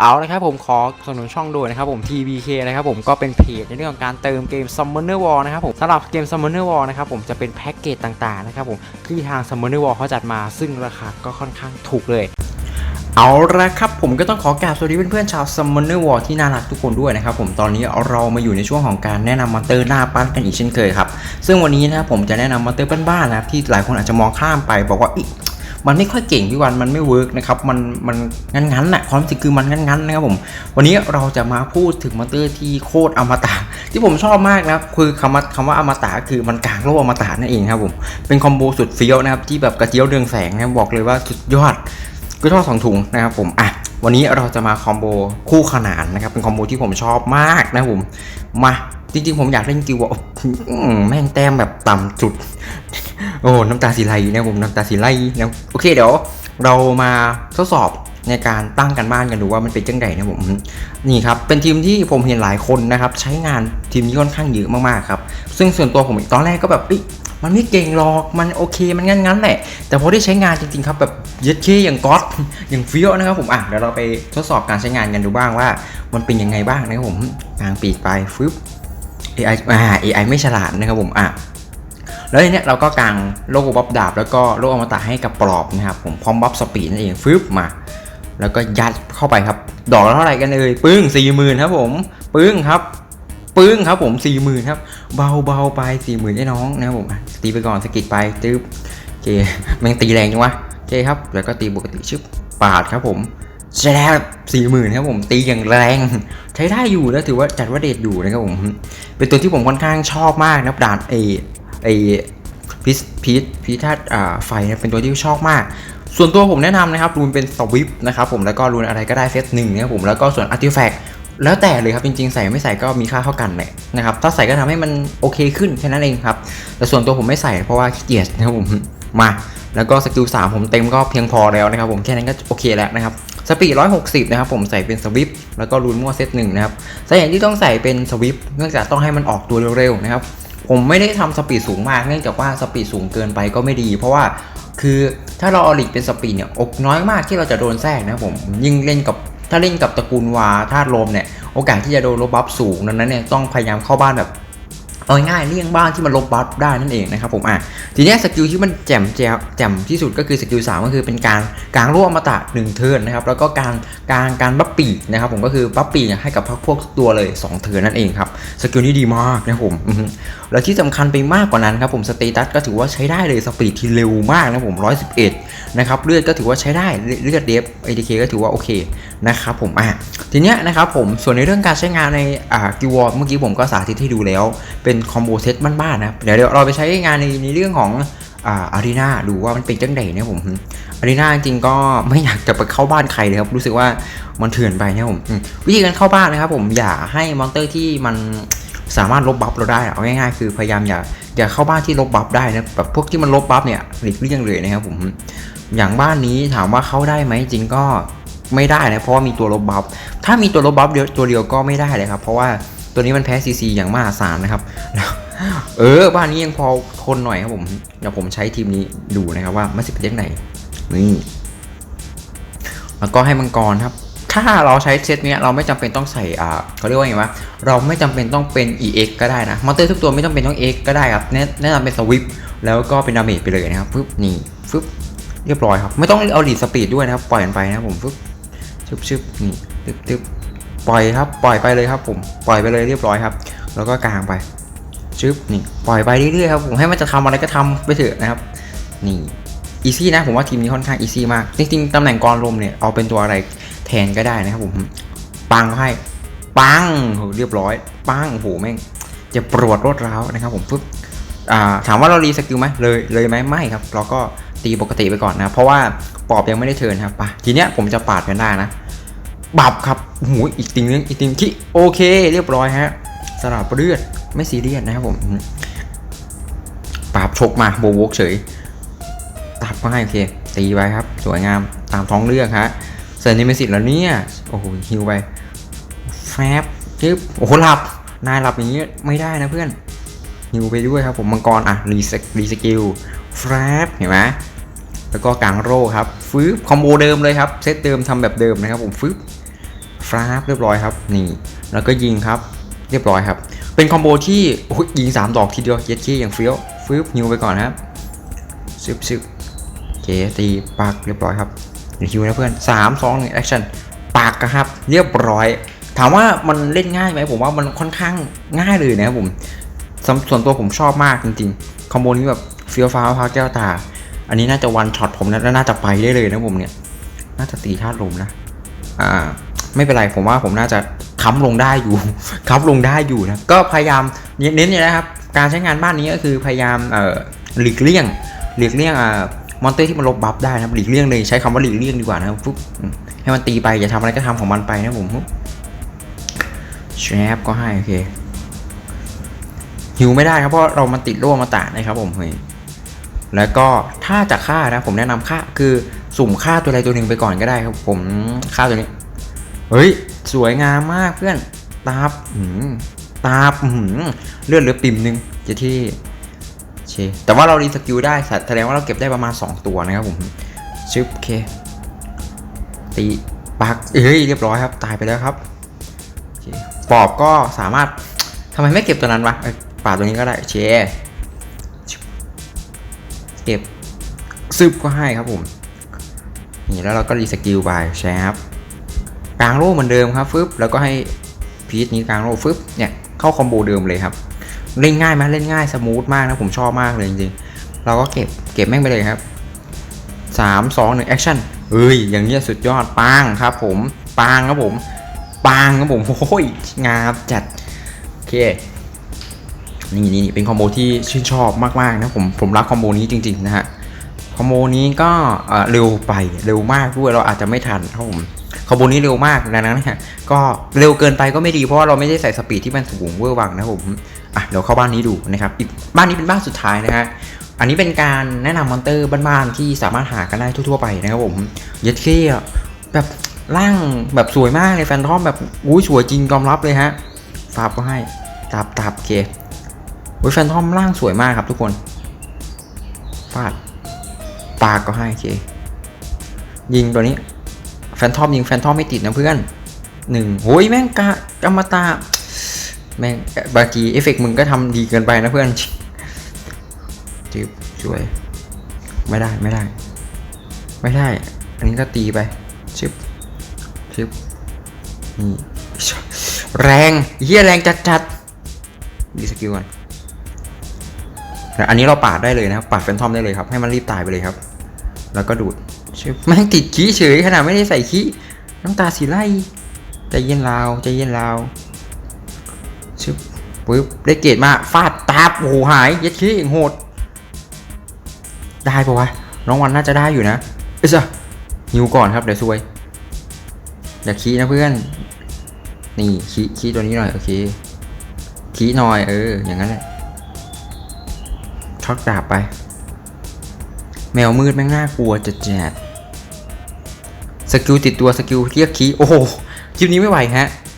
เอาละครับผมขอสนับสนุนช่องด้วยนะครับผม TBK นะครับผมก็เป็นเพจในเรื่องของการเติมเกม Summoner War นะครับผมสำหรับเกม Summoner War นะครับผมจะเป็นแพ็กเกจต่างๆนะครับผมที่ทาง Summoner War เขาจัดมาซึ่งราคาก็ค่อนข้างถูกเลยเอาละครับผมก็ต้องขอกราบสวัสดีเพื่อนๆชาว Summoner War ที่น่ารักทุกคนด้วยนะครับผมตอนนี้เรามาอยู่ในช่วงของการแนะนำมอนเตอร์หน้าปั้นกันอีกเช่นเคยครับซึ่งวันนี้นะครับผมจะแนะนำมอนเตอร์บ้านๆนะครับที่หลายคนอาจจะมองข้ามไปบอกว่าอิ มันไม่ค่อยเก่งพี่วันมันไม่เวิร์กนะครับมันมันงั้นๆน่ะความรู้สึกคือมันงั้นๆนนะครับผมวันนี้เราจะมาพูดถึงมอนเตอร์ที่โคตรอมตะที่ผมชอบมากนะครับคือคำว่าคำว่าอมตะคือมันกลางโลกอมตะนั่นเองครับผมเป็นคอมโบสุดเฟี้ยวนะครับที่แบบกระเจียวเรืองแสงนะบอกเลยว่าสุดยอดก็ทอดสองถุงนะครับผมอะวันนี้เราจะมาคอมโบคู่ขนานนะครับเป็นคอมโบที่ผมชอบมากนะครับผมมาจริงๆผมอยากเล่นกิวอะอื้อแม่งแต้มแบบต่ำสุด โอ้น้ำตาสีไหลนะผมน้ำตาสีไหลนะโอเคเดี๋ยวเรามาทดสอบในการตั้งกันบ้านกันดูว่ามันเป็นจังไดนะผมนี่ครับเป็นทีมที่ผมเห็นหลายคนนะครับใช้งานทีมนี้ค่อนข้างเยอะมากๆครับซึ่งส่วนตัวผมตอนแรกก็แบบอ้ยมันไม่เก่งหรอกมันโอเคมันงั้นๆแหละ แต่พอได้ใช้งานจริงๆครับแบบย็ดเคอย่างก๊อตอย่างเฟี้ยวนะครับผมอะเดี๋ยวเราไปทดสอบการใช้งานกันดูบ้างว่ามันเป็นยังไงบ้างนะครับผมกลางปีกไปฟึบ AI อ่า AI ไม่ฉลาดนะครับผมอะ แล้วทีเนี้ยเราก็กางโลกบ๊อบดาบ แล้วก็โลกอมตะให้กับปลอบนะครับผมพร้อมบ๊อบสปีดนั่นเองฟึบมา แล้วก็ยัดเข้าไปครับ ดอกละเท่าไหร่กันเอ่ยปึ้งสี่หมื่นครับผมปึ้งครับปึ้งครับผมสี่หมื่นครับ เบาเบาไปสี่หมื่นไอ้น้องนะครับผมตีไปก่อนสกิดไปตึ๊บโอเคแม่งตีแรงจังวะโอเคครับ แล้วก็ตีปกติชึบปาดครับผมใช่แล้สี่หมื่นครับผมตีอย่างแรง ใช้ได้อยู่แล้วถือว่าจัดว่าเด็ดอยู่นะครับผมเป็นตัวที่ผมค่อนข้างชอบมากนะครับด่านไอ ไอพีชพีชพีชธาตุไฟนะเป็นตัวที่ชอบมาก ส่วนตัวผมแนะนำนะครับรูนเป็นสวิปนะครับผมแล้วก็รูนอะไรก็ได้เซตหนึ่งนะครับผมแล้วก็ส่วนอาร์ติแฟกต์แล้วแต่เลยครับจริงๆ ใส่ไม่ใส่ก็มีค่าเท่ากันแหละนะครับถ้าใส่ก็ทำให้มันโอเคขึ้นแค่นั้นเองครับแต่ส่วนตัวผมไม่ใส่เพราะว่าขี้เกียจนะครับผมมาแล้วก็สกิล3ผมเต็มก็เพียงพอแล้วนะครับผมแค่นั้นก็โอเคแล้วนะครับสปีด160 นะครับผมใส่เป็นสวิปแล้วก็รูนมั่วเซตหนึ่งนะครับสาเหตุที่ต้องใส่เป็นสวิปเนื่องจากต้องให้มันออกตัวเร็วๆนะครับ ผมไม่ได้ทำสปีดสูงมากเนื่องจากว่าสปีดสูงเกินไปก็ไม่ดี เพราะว่าคือถ้าเราเอาลิกเป็นสปีดเนี่ยอกน้อยมากที่เราจะโดนแทรกนะผมยิ่งเล่นกับถ้าเล่นกับตระกูลวาธาตุลมเนี่ยโอกาสที่จะโดนลบบัฟสูงดังนั้นเนี่ยต้องพยายามเข้าบ้านแบบ เอาง่ายๆเลี่ยงบ้านที่มันลบบัฟได้นั่นเองนะครับผมอะทีนี้สกิลที่มันแจ่มแจ่มแจ่มที่สุดก็คือสกิลสามก็คือเป็นการกลางโล่อมตะหนึ่งเทิร์นนะครับแล้วก็การการการบัฟปีนะครับผมก็คือบัฟปีให้กับพวกตัวเลยสองเทิร์นนั่นเองครับสกิลนี้ดีมากนะผมแล้วที่สำคัญไปมากกว่านั้นครับผมสเตตัสก็ถือว่าใช้ได้เลยสปีดที่เร็วมากนะผม111นะครับเลือดก็ถือว่าใช้ได้เลือดเดฟ ATK ก็ถือว่าโอเคนะครับผมอะทีเนี้ยนะครับผมส่วนในเรื่องการใช้งานในอ่ากิวอร์เมื่อกี้ผมก็สาธิตให้ดูแล้ว เป็นคอมโบเซตบ้านๆนะเดี๋ยวเดี๋ยวเราไปใช้งานในในเรื่องของอ่าอารีนาดูว่ามันเป็นจังไดเนี่ยผมอารีนาจริงก็ไม่อยากจะไปเข้าบ้านใครเลยครับรู้สึกว่ามันเถื่อนไปเนะครับผมวิธีการเข้าบ้านนะครับผมอย่าให้มอนเตอร์ที่มันสามารถลบบัฟเราได้เอาง่ายๆคือพยายามอย่าอย่าเข้าบ้านที่ลบบัฟได้นะแบบพวกที่มันลบบัฟเนี่ยหลีกเลี่ยงเลยนะครับผมอย่างบ้านนี้ถามว่าเข้าได้ไหมจริงก็ ไม่ได้นะเพราะว่ามีตัวลบบัฟถ้ามีตัวลบบัฟเดียวตัวเดียวก็ไม่ได้เลยครับ เพราะว่าตัวนี้มันแพ้ซีซีอย่างมหาศาลนะครับแล้วเออบ้านนี้ยังพอทนหน่อยครับผมเดี๋ยวผมใช้ทีมนี้ดูนะครับว่ามันสิเป็นยังไงนี่แล้วก็ให้มังกรครับ ถ้าเราใช้เซตเนี้ยเราไม่จำเป็นต้องใส่อ่าเขาเรียกว่าไงวะเราไม่จำเป็นต้องเป็น EX ก็ได้นะมอนเตอร์ทุกตัวไม่ต้องเป็นต้อง X ก็ได้ครับแนะนะนำเป็นสวิปแล้วก็เป็นดาเมจไปเลยนะครับฟึบนี่ฟึบเรียบร้อยครับ ไม่ต้องเอาลีดสปีดด้วยนะครับปล่อยมันไปนะครับผมฟึบ ชึบชึบนี่ตึ๊บตึ๊บปล่อยครับ ปล่อยไปเลยครับ ผม ปล่อยไปเลยเรียบร้อยครับ แล้วก็กางไปชึบนี่ ปล่อยไปเรื่อยๆครับผม ให้มันจะทำอะไรก็ทำไปเถอะนะครับ นี่อีซี่นะ ผมว่าทีมนี้ค่อนข้างอีซี่มาก จริงๆตำแหน่งกรลมเนี่ย เอาเป็นตัวอะไรแทนก็ได้นะครับผม ปังให้ปังโหเรียบร้อย ปังโอ้โหแม่งจะปวดรวดร้าวนะครับผมปุ๊บถามว่าเรารีสกิลไหมเลยเลยไหมไม่ครับ เราก็ ตีปกติไปก่อนนะ เพราะว่าปอบยังไม่ได้เทิร์นครับไปทีเนี้ยผมจะปาดกันได้นะ บับครับโอ้โหอีกติงนึงอีกติงที่โอเค เรียบร้อยฮะสลับเลือดไม่ซีเรียสนะครับผมปาบชกมาโบวกเฉยตับก็ให้โอเค ตีไปครับ สวยงามตามท้องเรื่องฮะเซนนิเมสิตแล้วเนี่ยโอ้โหฮิวไปแฟบจึ๊บโอ้โหหลับนายหลับอย่างนี้ไม่ได้นะเพื่อนฮิวไปด้วยครับผมมังกรอะรีสรีสกิลแฟบเห็นไหม แล้วก็กางโร่ครับฟื้บคอมโบเดิมเลยครับเซตเดิมทำแบบเดิมนะครับผมฟื้บฟลาบเรียบร้อยครับนี่แล้วก็ยิงครับเรียบร้อยครับเป็นคอมโบที่โอ้ยยิง3ดอกทีเดียวเย็ดขี้อย่างเฟี้ยวฟึบฮิวไปก่อนครับซึบซึบโอเคตีปักเรียบร้อยครับเดี๋ยวฮิวนะเพื่อน3 2 1แอคชั่นปักครับเรียบร้อย ถามว่ามันเล่นง่ายไหมผมว่ามันค่อนข้างง่ายเลยนะครับผมสำส่วนตัวผมชอบมากจริงๆคอมโบนี้แบบเฟี้ยวฟ้าวพาแก้วตา อันนี้น่าจะวันช็อตผมนะแล้วน่าจะไปได้เลยนะผมเนี่ย น่าจะตีธาตุลมนะ อ่า ไม่เป็นไรผมว่าผมน่าจะค้ำลงได้อยู่ค้ำลงได้อยู่นะ ก็พยายามเน้นเนี่ยนะครับ การใช้งานบ้านนี้ก็คือพยายามเอ่อหลีกเลี่ยงหลีกเลี่ยงอ่ามอนเตอร์ที่มันลบบัฟได้นะครับหลีกเลี่ยงเลยใช้คำว่าหลีกเลี่ยงดีกว่านะครับปุ๊บอืมให้มันตีไปอย่าทำอะไรก็ทำของมันไปนะผมแชปก็ให้โอเคหิวไม่ได้ครับเพราะเรามันติดโล่มาตานะครับผมเฮ้ย แล้วก็ถ้าจะฆ่านะผมแนะนำฆ่าคือสุ่มฆ่าตัวใดตัวหนึ่งไปก่อนก็ได้ครับ ผมฆ่าตัวนี้ เฮ้ย สวยงามมากเพื่อนตาบหืมตาบหืมเลือดเหลือปิ่มหนึงจะที่เชแต่ว่าเรารีสกิลได้แสดงว่าเราเก็บได้ประมาณ 2 ตัวนะครับผมชึบเค ตีปักเฮ้ยเรียบร้อยครับ ตายไปแล้วครับปอบก็สามารถทำไมไม่เก็บตัวนั้นวะป่าตัวนี้ก็ได้เช เก็บซึบก็ให้ครับผมนี่แล้วเราก็รีสกิลไปแชปกลางโล่เหมือนเดิมครับฟึบแล้วก็ให้พีทนี้กลางโล่ฟึบเนี่ยเข้าคอมโบเดิมเลยครับ เล่นง่ายไหมเล่นง่ายสมูทมากนะผมชอบมากเลยจริงๆ เราก็เก็บเก็บแม่งไปเลยครับ 3 2 1แอคชั่นเอ้ยอย่างเงี้ยสุดยอดปังครับผมปังครับผมปังครับผมโอ้ยงามจัดโอเค นี่นี่นี่เป็นคอมโบที่ชื่นชอบมากๆนะผมผมรักคอมโบนี้จริงๆนะฮะคอมโบนี้ก็เอ่อเร็วไปเร็วมากด้วยเราอาจจะไม่ทันครับผมคอมโบนี้เร็วมากดังนั้นนี่ยก็เร็วเกินไปก็ไม่ดีเพราะว่าเราไม่ได้ใส่สปีดที่มันสูงเวอร์วังนะครับผมอะเดี๋ยวเข้าบ้านนี้ดูนะครับอีกบ้านนี้เป็นบ้านสุดท้ายนะฮะอันนี้เป็นการแนะนำมอนเตอร์บ้านๆที่สามารถหากันได้ทั่วๆไปนะครับผมเย็ดเขี้ยแบบร่างแบบสวยมากเลยแฟนทอมแบบอุ้ยสวยจริงยอมรับเลยฮะฟาบก็ให้ตับตับเค แฟนทอมร่างสวยมากครับทุกคนฟาดปากก็ให้โอเค ยิงตัวนี้ แฟนทอมยิงแฟนทอมไม่ติดนะเพื่อนหนึ่งโอ้ยแม่งกะกรรมตา แม่งบางทีเอฟเฟกต์มึงก็ทำดีเกินไปนะเพื่อนจิบช่วย ไม่ได้ไม่ได้ ไม่ได้ อันนี้ก็ตีไปชิบชิบนี่แรงเฮียแรงจัดจัดดีสกิลก่อน อันนี้เราปาดได้เลยนะครับ ปาดแฟนทอมได้เลยครับ ให้มันรีบตายไปเลยครับ แล้วก็ดูดชึบแม่งติดขี้เฉยขนาดไม่ได้ใส่ขี้น้ำตาสีไล่ใจเย็นลาวใจเย็นลาวชึบปึ๊บได้เกรดมาฟาดตาบโอ้โหหายย็ดขี้อย่างโหด ได้ปะวะน้องวันน่าจะได้อยู่นะเอ้ยจ้ะหิวก่อนครับเดี๋ยวซวยอย่าขี้นะเพื่อน นี่ขี้ขี้ตัวนี้หน่อยโอเคขี้หน่อยเอออย่างนั้นแหละ ช็อกดาบไป แมวมืดแม่งน่ากลัวจัดแจดสกิลติดตัวสกิลเรียกคีย์โอ้โหคลิปนี้ไม่ไหวฮะ